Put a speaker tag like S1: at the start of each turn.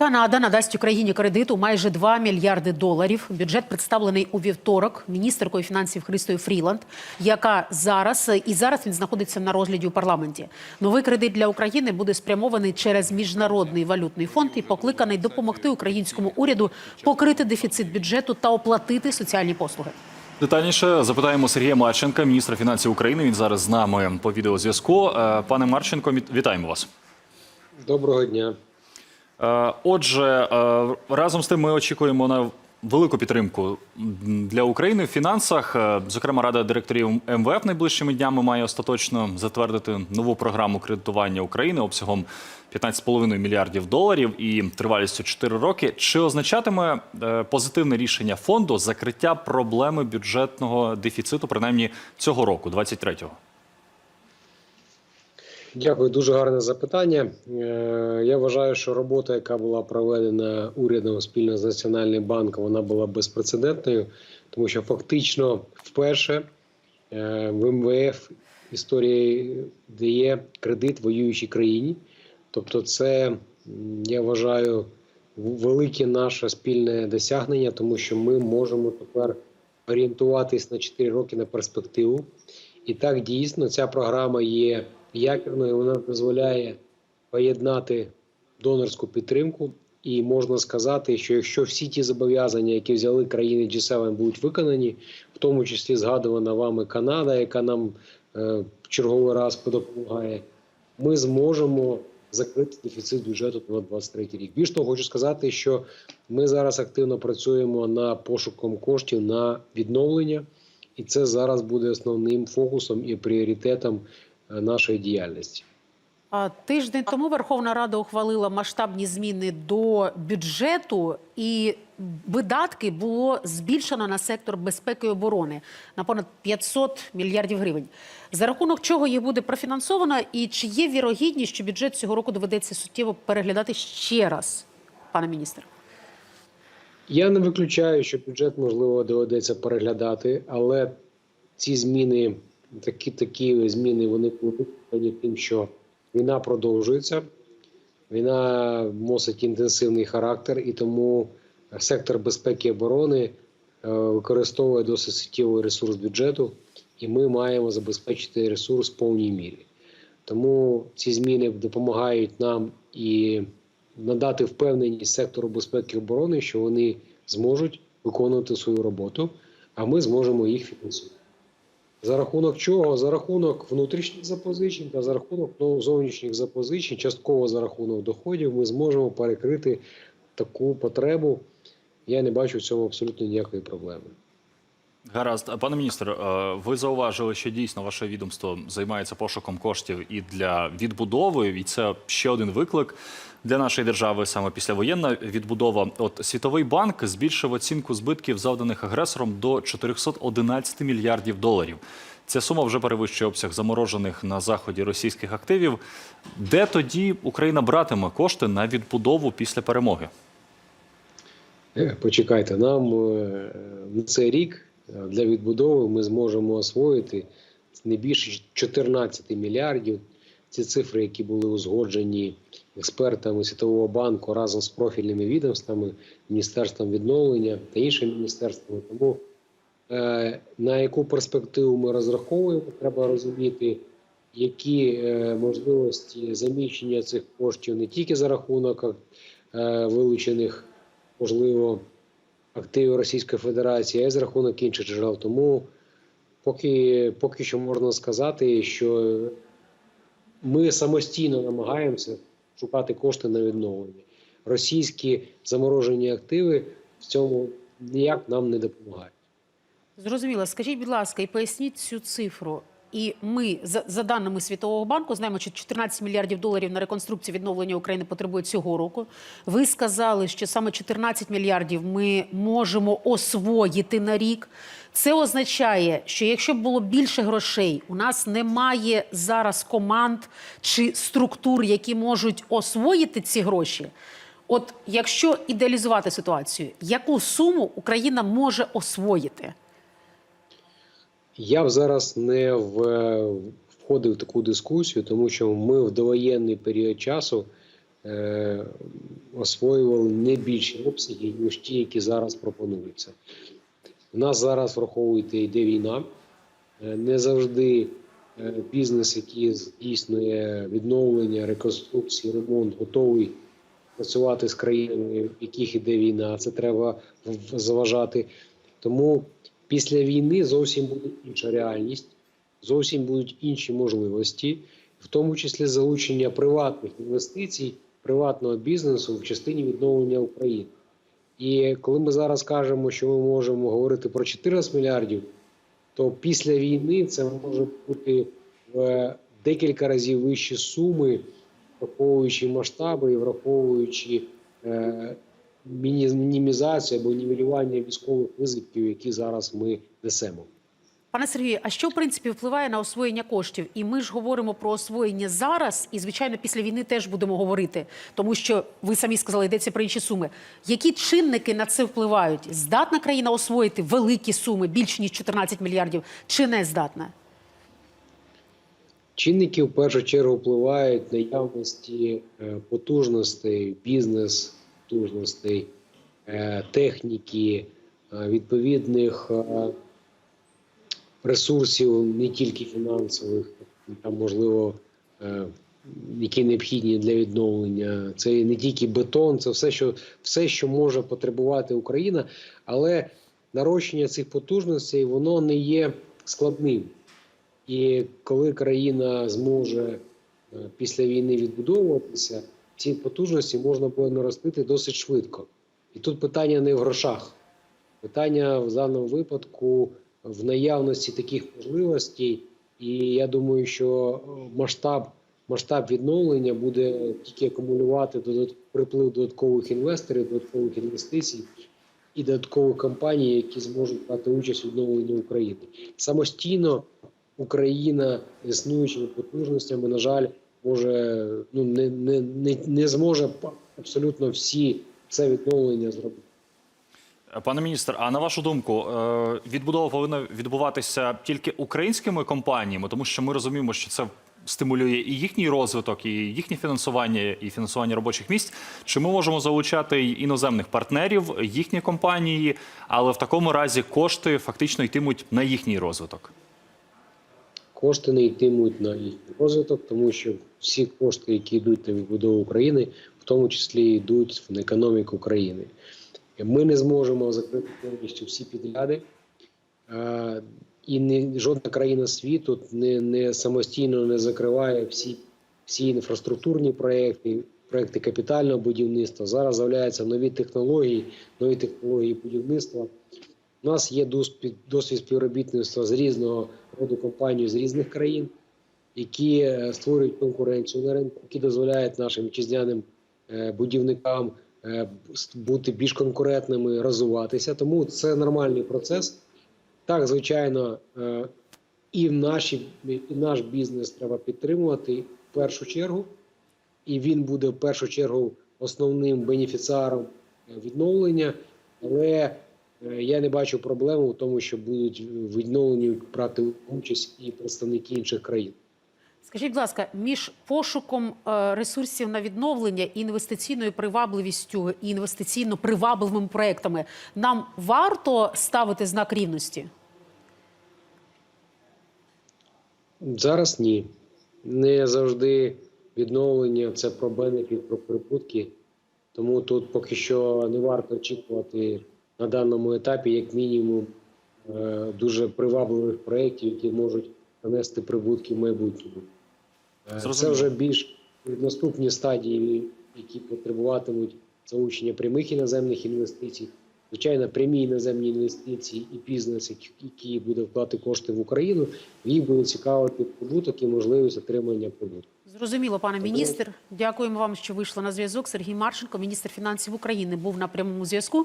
S1: Канада надасть Україні кредит у майже 2 мільярди доларів. Бюджет представлений у вівторок міністеркою фінансів Христою Фріланд, яка зараз і зараз він знаходиться на розгляді у парламенті. Новий кредит для України буде спрямований через міжнародний валютний фонд і покликаний допомогти українському уряду покрити дефіцит бюджету та оплатити соціальні послуги.
S2: Детальніше запитаємо Сергія Марченка, міністра фінансів України. Він зараз з нами по відеозв'язку. Е, Пане Марченко, вітаємо вас.
S3: Доброго дня.
S2: Е, Отже, е, разом з тим ми очікуємо на велику підтримку для України в фінансах. Е, Зокрема, Рада директорів МВФ найближчими днями має остаточно затвердити нову програму кредитування України обсягом 15,5 мільярдів доларів і тривалістю 4 роки. Чи означатиме позитивне рішення фонду закриття проблеми бюджетного дефіциту, принаймні цього року, 23-го?
S3: Дякую, дуже гарне запитання. Е, Я вважаю, що робота, яка була проведена урядом спільно з Національним банком, вона була безпрецедентною, тому що фактично вперше е, в МВФ історії дає кредит воюючій країні. Тобто, це я вважаю велике наше спільне досягнення, тому що ми можемо тепер орієнтуватись на 4 роки на перспективу. І так дійсно ця програма є якірною. Вона дозволяє поєднати донорську підтримку. І можна сказати, що якщо всі ті зобов'язання, які взяли країни G7, будуть виконані, в тому числі згадувана вами Канада, яка нам е, в черговий раз допомагає, ми зможемо закрити дефіцит бюджету на 23 рік. Більш того, хочу сказати, що ми зараз активно працюємо на пошуком коштів на відновлення, і це зараз буде основним фокусом і пріоритетом нашої діяльності.
S1: Тиждень тому Верховна Рада ухвалила масштабні зміни до бюджету, і видатки було збільшено на сектор безпеки і оборони на понад 500 мільярдів гривень. За рахунок чого їх буде профінансовано, і чи є вірогідність, що бюджет цього року доведеться суттєво переглядати ще раз, пане міністр?
S3: Я не виключаю, що бюджет можливо доведеться переглядати, але ці зміни, такі такі зміни, вони тим, що війна продовжується, війна носить інтенсивний характер, і тому сектор безпеки і оборони е, використовує досить суттєвий ресурс бюджету, і ми маємо забезпечити ресурс в повній мірі. Тому ці зміни допомагають нам і надати впевненість сектору безпеки і оборони, що вони зможуть виконувати свою роботу, а ми зможемо їх фінансувати. За рахунок чого? За рахунок внутрішніх запозичень та за рахунок ну, зовнішніх запозичень, частково за рахунок доходів, ми зможемо перекрити таку потребу. Я не бачу в цьому абсолютно ніякої проблеми.
S2: Гаразд, пане міністр, ви зауважили, що дійсно ваше відомство займається пошуком коштів і для відбудови, і це ще один виклик для нашої держави саме післявоєнна відбудова. От світовий банк збільшив оцінку збитків, завданих агресором, до 411 мільярдів доларів. Ця сума вже перевищує обсяг заморожених на заході російських активів. Де тоді Україна братиме кошти на відбудову після перемоги?
S3: Е, Почекайте, нам е, на цей рік для відбудови ми зможемо освоїти не більше 14 мільярдів. Ці цифри, які були узгоджені експертами Світового банку разом з профільними відомствами, Міністерством відновлення та іншими міністерствами. Тому е, на яку перспективу ми розраховуємо, треба розуміти, які е, можливості заміщення цих коштів не тільки за рахунок е, вилучених можливо, активів Російської Федерації, а й за рахунок інших джерел. Тому поки, поки що можна сказати, що ми самостійно намагаємося шукати кошти на відновлення. Російські заморожені активи в цьому ніяк нам не допомагають.
S1: Зрозуміло. Скажіть, будь ласка, і поясніть цю цифру. І ми, за, за даними Світового банку, знаємо, що 14 мільярдів доларів на реконструкцію відновлення України потребує цього року. Ви сказали, що саме 14 мільярдів ми можемо освоїти на рік. Це означає, що якщо б було більше грошей, у нас немає зараз команд чи структур, які можуть освоїти ці гроші. От якщо ідеалізувати ситуацію, яку суму Україна може освоїти?
S3: Я б зараз не в, входив в таку дискусію, тому що ми в довоєнний період часу е, освоювали не більші обсяги, ніж ті, які зараз пропонуються. У нас зараз враховуйте, йде війна. Е, Не завжди е, бізнес, який здійснює відновлення, реконструкцію, ремонт, готовий працювати з країнами, в яких іде війна. Це треба заважати. Тому після війни зовсім буде інша реальність, зовсім будуть інші можливості, в тому числі залучення приватних інвестицій, приватного бізнесу в частині відновлення України. І коли ми зараз кажемо, що ми можемо говорити про 14 мільярдів, то після війни це може бути в декілька разів вищі суми, враховуючи масштаби і враховуючи е, мінімізацію або нівелювання військових ризиків, які зараз ми несемо.
S1: Пане Сергію, а що в принципі впливає на освоєння коштів? І ми ж говоримо про освоєння зараз, і звичайно, після війни теж будемо говорити, тому що ви самі сказали, йдеться про інші суми. Які чинники на це впливають? Здатна країна освоїти великі суми, більш ніж 14 мільярдів, чи не здатна?
S3: Чинники в першу чергу впливають наявності е, потужностей, бізнес-потужностей, е, техніки, е, відповідних е, ресурсів, не тільки фінансових, там можливо, які необхідні для відновлення. Це не тільки бетон, це все, що все, що може потребувати Україна, але нарощення цих потужностей воно не є складним. І коли країна зможе після війни відбудовуватися, ці потужності можна буде наростити досить швидко. І тут питання не в грошах. Питання в даному випадку в наявності таких можливостей. І я думаю, що е, масштаб, масштаб відновлення буде тільки акумулювати приплив додаткових інвесторів, додаткових інвестицій і додаткових компаній, які зможуть брати участь у відновленні України. Самостійно Україна існуючими потужностями, на жаль, може ну не, не, не, не зможе абсолютно всі це відновлення зробити.
S2: Пане міністр, а на вашу думку, е, відбудова повинна відбуватися тільки українськими компаніями, тому що ми розуміємо, що це стимулює і їхній розвиток, і їхнє фінансування, і фінансування робочих місць. Чи ми можемо залучати іноземних партнерів, їхні компанії, але в такому разі кошти фактично йтимуть на їхній розвиток?
S3: Кошти не йтимуть на їхній розвиток, тому що всі кошти, які йдуть на відбудову України, в тому числі йдуть в економіку країни. Ми не зможемо закрити повністю всі підряди, і не, жодна країна світу не, не самостійно не закриває всі, всі інфраструктурні проекти, проекти капітального будівництва. Зараз з'являються нові технології, нові технології будівництва. У нас є досвід, співробітництва з різного роду компаній з різних країн, які е, створюють конкуренцію на ринку, які дозволяють нашим вітчизняним е, будівникам е, бути більш конкурентними, розвиватися. Тому це нормальний процес. Так, звичайно, і наші, і наш бізнес треба підтримувати в першу чергу, і він буде в першу чергу основним бенефіціаром відновлення. Але я не бачу проблеми в тому, що будуть в відновленні брати участь і представники інших країн.
S1: Скажіть, будь ласка, між пошуком е, ресурсів на відновлення і інвестиційною привабливістю і інвестиційно привабливими проектами нам варто ставити знак рівності?
S3: Зараз ні. Не завжди відновлення це про бенефіт, про прибутки. Тому тут поки що не варто очікувати на даному етапі, як мінімум, е, дуже привабливих проєктів, які можуть принести прибутки в майбутньому. Е, Це вже більш наступні стадії, які потребуватимуть залучення прямих іноземних інвестицій. Звичайно, прямі іноземні інвестиції і бізнес, який- буде вкладати кошти в Україну, їх буде цікавити прибуток і можливість отримання прибутку.
S1: Зрозуміло, пане міністр. Дякуємо вам, що вийшли на зв'язок. Сергій Марченко, міністр фінансів України, був на прямому зв'язку.